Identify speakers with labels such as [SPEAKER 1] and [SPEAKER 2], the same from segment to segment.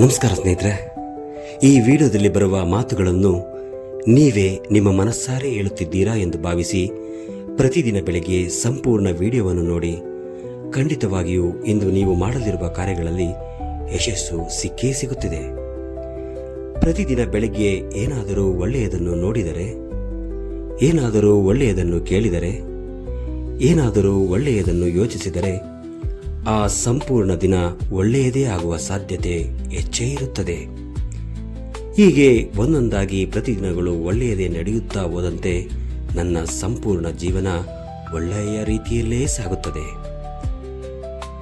[SPEAKER 1] ನಮಸ್ಕಾರ ಸ್ನೇಹಿತರೆ. ಈ ವಿಡಿಯೋದಲ್ಲಿ ಬರುವ ಮಾತುಗಳನ್ನು ನೀವೇ ನಿಮ್ಮ ಮನಸ್ಸಾರೆ ಹೇಳುತ್ತಿದ್ದೀರಾ ಎಂದು ಭಾವಿಸಿ ಪ್ರತಿದಿನ ಬೆಳಗ್ಗೆ ಸಂಪೂರ್ಣ ವಿಡಿಯೋವನ್ನು ನೋಡಿ ಖಂಡಿತವಾಗಿಯೂ ಇಂದು ನೀವು ಮಾಡಲಿರುವ ಕಾರ್ಯಗಳಲ್ಲಿ ಯಶಸ್ಸು ಸಿಕ್ಕೇ ಸಿಗುತ್ತಿದೆ. ಪ್ರತಿದಿನ ಬೆಳಗ್ಗೆ ಏನಾದರೂ ಒಳ್ಳೆಯದನ್ನು ನೋಡಿದರೆ, ಏನಾದರೂ ಒಳ್ಳೆಯದನ್ನು ಕೇಳಿದರೆ, ಏನಾದರೂ ಒಳ್ಳೆಯದನ್ನು ಯೋಚಿಸಿದರೆ ಆ ಸಂಪೂರ್ಣ ದಿನ ಒಳ್ಳೆಯದೇ ಆಗುವ ಸಾಧ್ಯತೆ ಹೆಚ್ಚೇ ಇರುತ್ತದೆ. ಹೀಗೆ ಒಂದೊಂದಾಗಿ ಪ್ರತಿದಿನಗಳು ಒಳ್ಳೆಯದೇ ನಡೆಯುತ್ತಾ ಹೋದಂತೆ ನನ್ನ ಸಂಪೂರ್ಣ ಜೀವನ ಒಳ್ಳೆಯ ರೀತಿಯಲ್ಲೇ ಸಾಗುತ್ತದೆ.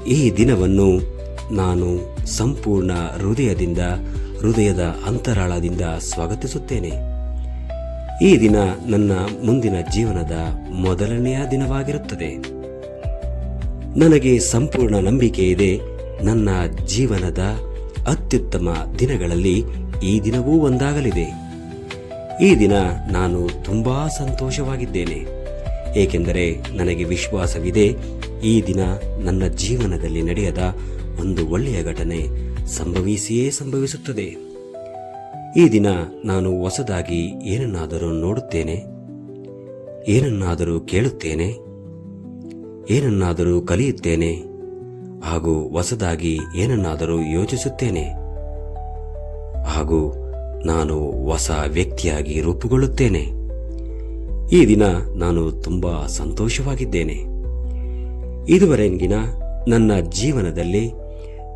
[SPEAKER 1] ಈ ದಿನವನ್ನು ನಾನು ಸಂಪೂರ್ಣ ಹೃದಯದಿಂದ, ಹೃದಯದ ಅಂತರಾಳದಿಂದ ಸ್ವಾಗತಿಸುತ್ತೇನೆ. ಈ ದಿನ ನನ್ನ ಮುಂದಿನ ಜೀವನದ ಮೊದಲನೆಯ ದಿನವಾಗಿರುತ್ತದೆ. ನನಗೆ ಸಂಪೂರ್ಣ ನಂಬಿಕೆ ಇದೆ. ನನ್ನ ಜೀವನದ ಅತ್ಯುತ್ತಮ ದಿನಗಳಲ್ಲಿ ಈ ದಿನವೂ ಒಂದಾಗಲಿದೆ. ಈ ದಿನ ನಾನು ತುಂಬಾ ಸಂತೋಷವಾಗಿದ್ದೇನೆ. ಏಕೆಂದರೆ ನನಗೆ ವಿಶ್ವಾಸವಿದೆ, ಈ ದಿನ ನನ್ನ ಜೀವನದಲ್ಲಿ ನಡೆಯದ ಒಂದು ಒಳ್ಳೆಯ ಘಟನೆ ಸಂಭವಿಸಿಯೇ ಸಂಭವಿಸುತ್ತದೆ. ಈ ದಿನ ನಾನು ಹೊಸದಾಗಿ ಏನನ್ನಾದರೂ ನೋಡುತ್ತೇನೆ, ಏನನ್ನಾದರೂ ಕೇಳುತ್ತೇನೆ ಏನನ್ನಾದರೂ ಕಲಿಯುತ್ತೇನೆ ಹಾಗೂ ಹೊಸದಾಗಿ ಏನನ್ನಾದರೂ ಯೋಚಿಸುತ್ತೇನೆ. ಹಾಗೂ ನಾನು ಹೊಸ ವ್ಯಕ್ತಿಯಾಗಿ ರೂಪುಗೊಳ್ಳುತ್ತೇನೆ. ಈ ದಿನ ನಾನು ತುಂಬ ಸಂತೋಷವಾಗಿದ್ದೇನೆ. ಇದುವರೆಗಿನ ನನ್ನ ಜೀವನದಲ್ಲಿ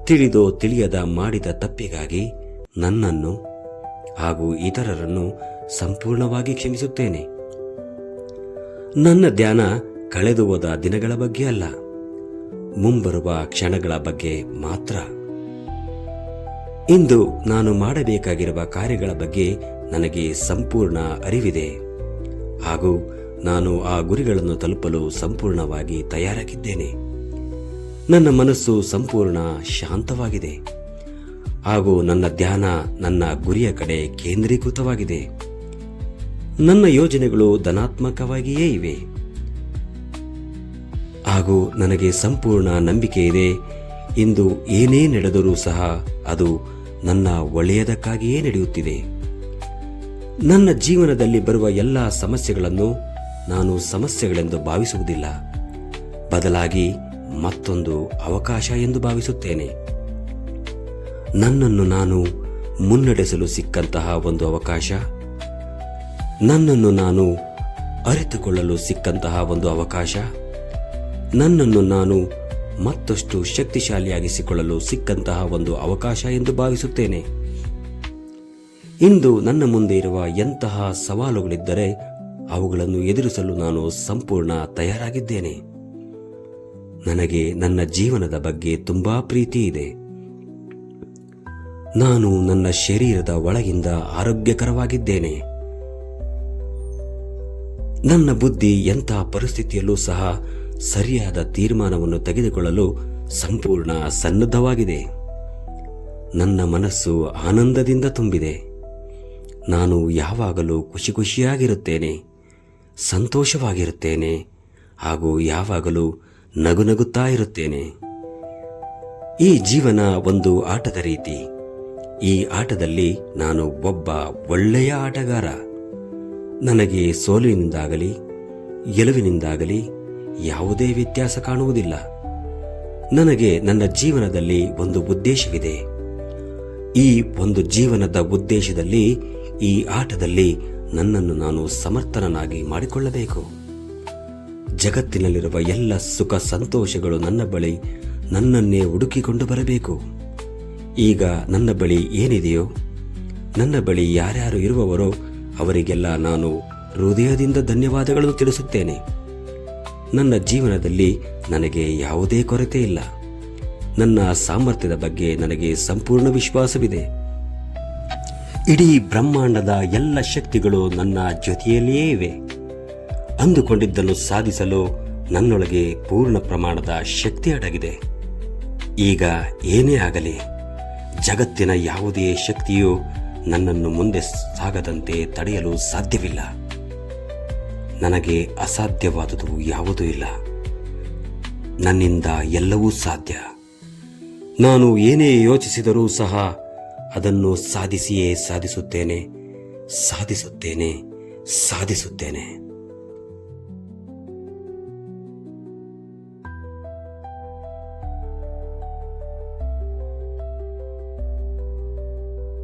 [SPEAKER 1] ತಿಳಿದೋ ತಿಳಿಯದ ಮಾಡಿದ ತಪ್ಪಿಗಾಗಿ ನನ್ನನ್ನು ಹಾಗೂ ಇತರರನ್ನು ಸಂಪೂರ್ಣವಾಗಿ ಕ್ಷಮಿಸುತ್ತೇನೆ. ನನ್ನ ಧ್ಯಾನ ಕಳೆದು ಹೋದ ದಿನಗಳ ಬಗ್ಗೆ ಅಲ್ಲ, ಮುಂಬರುವ ಕ್ಷಣಗಳ ಬಗ್ಗೆ ಮಾತ್ರ. ಇಂದು ನಾನು ಮಾಡಬೇಕಾಗಿರುವ ಕಾರ್ಯಗಳ ಬಗ್ಗೆ ನನಗೆ ಸಂಪೂರ್ಣ ಅರಿವಿದೆ. ಹಾಗೂ ನಾನು ಆ ಗುರಿಗಳನ್ನು ತಲುಪಲು ಸಂಪೂರ್ಣವಾಗಿ ತಯಾರಾಗಿದ್ದೇನೆ. ನನ್ನ ಮನಸ್ಸು ಸಂಪೂರ್ಣ ಶಾಂತವಾಗಿದೆ. ಹಾಗೂ ನನ್ನ ಧ್ಯಾನ ನನ್ನ ಗುರಿಯ ಕಡೆ ಕೇಂದ್ರೀಕೃತವಾಗಿದೆ. ನನ್ನ ಯೋಜನೆಗಳು ಧನಾತ್ಮಕವಾಗಿಯೇ ಇವೆ. ಹಾಗೂ ನನಗೆ ಸಂಪೂರ್ಣ ನಂಬಿಕೆ ಇದೆ. ಇಂದು ಏನೇ ನಡೆದರೂ ಸಹ ಅದು ನನ್ನ ಒಳ್ಳೆಯದಕ್ಕಾಗಿಯೇ ನಡೆಯುತ್ತಿದೆ. ನನ್ನ ಜೀವನದಲ್ಲಿ ಬರುವ ಎಲ್ಲ ಸಮಸ್ಯೆಗಳನ್ನು ನಾನು ಸಮಸ್ಯೆಗಳೆಂದು ಭಾವಿಸುವುದಿಲ್ಲ. ಬದಲಾಗಿ ಮತ್ತೊಂದು ಅವಕಾಶ ಎಂದು ಭಾವಿಸುತ್ತೇನೆ. ನನ್ನನ್ನು ನಾನು ಮುನ್ನಡೆಸಲು ಸಿಕ್ಕಂತಹ ಒಂದು ಅವಕಾಶ, ನನ್ನನ್ನು ನಾನು ಅರಿತುಕೊಳ್ಳಲು ಸಿಕ್ಕಂತಹ ಒಂದು ಅವಕಾಶ ನನ್ನನ್ನು ನಾನು ಮತ್ತಷ್ಟು ಶಕ್ತಿಶಾಲಿಯಾಗಿಸಿಕೊಳ್ಳಲು ಸಿಕ್ಕಂತಹ ಒಂದು ಅವಕಾಶ ಎಂದು ಭಾವಿಸುತ್ತೇನೆ. ಇಂದು ನನ್ನ ಮುಂದೆ ಇರುವ ಎಂತಹ ಸವಾಲುಗಳಿದ್ದರೆ ಅವುಗಳನ್ನು ಎದುರಿಸಲು ನಾನು ಸಂಪೂರ್ಣ ತಯಾರಾಗಿದ್ದೇನೆ. ನನಗೆ ನನ್ನ ಜೀವನದ ಬಗ್ಗೆ ತುಂಬಾ ಪ್ರೀತಿ ಇದೆ. ನಾನು ನನ್ನ ಶರೀರದ ಒಳಗಿಂದ ಆರೋಗ್ಯಕರವಾಗಿದ್ದೇನೆ. ನನ್ನ ಬುದ್ಧಿ ಎಂತಹ ಪರಿಸ್ಥಿತಿಯಲ್ಲೂ ಸಹ ಸರಿಯಾದ ತೀರ್ಮಾನವನ್ನು ತೆಗೆದುಕೊಳ್ಳಲು ಸಂಪೂರ್ಣ ಸನ್ನದ್ಧವಾಗಿದೆ. ನನ್ನ ಮನಸ್ಸು ಆನಂದದಿಂದ ತುಂಬಿದೆ. ನಾನು ಯಾವಾಗಲೂ ಖುಷಿ ಖುಷಿಯಾಗಿರುತ್ತೇನೆ, ಸಂತೋಷವಾಗಿರುತ್ತೇನೆ ಹಾಗೂ ಯಾವಾಗಲೂ ನಗು ನಗುತ್ತಾ ಇರುತ್ತೇನೆ. ಈ ಜೀವನ ಒಂದು ಆಟದ ರೀತಿ. ಈ ಆಟದಲ್ಲಿ ನಾನು ಒಬ್ಬ ಒಳ್ಳೆಯ ಆಟಗಾರ. ನನಗೆ ಸೋಲಿನಿಂದಾಗಲಿ, ಗೆಲುವಿನಿಂದಾಗಲಿ ಯಾವುದೇ ವ್ಯತ್ಯಾಸ ಕಾಣುವುದಿಲ್ಲ. ನನಗೆ ನನ್ನ ಜೀವನದಲ್ಲಿ ಒಂದು ಉದ್ದೇಶವಿದೆ. ಈ ಒಂದು ಜೀವನದ ಉದ್ದೇಶದಲ್ಲಿ, ಈ ಆಟದಲ್ಲಿ ನನ್ನನ್ನು ನಾನು ಸಮರ್ಥನನಾಗಿ ಮಾಡಿಕೊಳ್ಳಬೇಕು. ಜಗತ್ತಿನಲ್ಲಿರುವ ಎಲ್ಲ ಸುಖ ಸಂತೋಷಗಳು ನನ್ನ ಬಳಿ ನನ್ನನ್ನೇ ಹುಡುಕಿಕೊಂಡು ಬರಬೇಕು. ಈಗ ನನ್ನ ಬಳಿ ಏನಿದೆಯೋ, ನನ್ನ ಬಳಿ ಯಾರ್ಯಾರು ಇರುವವರೋ, ಅವರಿಗೆಲ್ಲ ನಾನು ಹೃದಯದಿಂದ ಧನ್ಯವಾದಗಳನ್ನು ತಿಳಿಸುತ್ತೇನೆ. ನನ್ನ ಜೀವನದಲ್ಲಿ ನನಗೆ ಯಾವುದೇ ಕೊರತೆ ಇಲ್ಲ. ನನ್ನ ಸಾಮರ್ಥ್ಯದ ಬಗ್ಗೆ ನನಗೆ ಸಂಪೂರ್ಣ ವಿಶ್ವಾಸವಿದೆ. ಇಡೀ ಬ್ರಹ್ಮಾಂಡದ ಎಲ್ಲ ಶಕ್ತಿಗಳು ನನ್ನ ಜೊತೆಯಲ್ಲಿಯೇ ಇವೆ. ಅಂದುಕೊಂಡಿದ್ದನ್ನು ಸಾಧಿಸಲು ನನ್ನೊಳಗೆ ಪೂರ್ಣ ಪ್ರಮಾಣದ ಶಕ್ತಿ ಅಡಗಿದೆ. ಈಗ ಏನೇ ಆಗಲಿ, ಜಗತ್ತಿನ ಯಾವುದೇ ಶಕ್ತಿಯು ನನ್ನನ್ನು ಮುಂದೆ ಸಾಗದಂತೆ ತಡೆಯಲು ಸಾಧ್ಯವಿಲ್ಲ. ನನಗೆ ಅಸಾಧ್ಯವಾದುದು ಯಾವುದೂ ಇಲ್ಲ. ನನ್ನಿಂದ ಎಲ್ಲವೂ ಸಾಧ್ಯ. ನಾನು ಏನೇ ಯೋಚಿಸಿದರೂ ಸಹ ಅದನ್ನು ಸಾಧಿಸಿಯೇ ಸಾಧಿಸುತ್ತೇನೆ ಸಾಧಿಸುತ್ತೇನೆ ಸಾಧಿಸುತ್ತೇನೆ.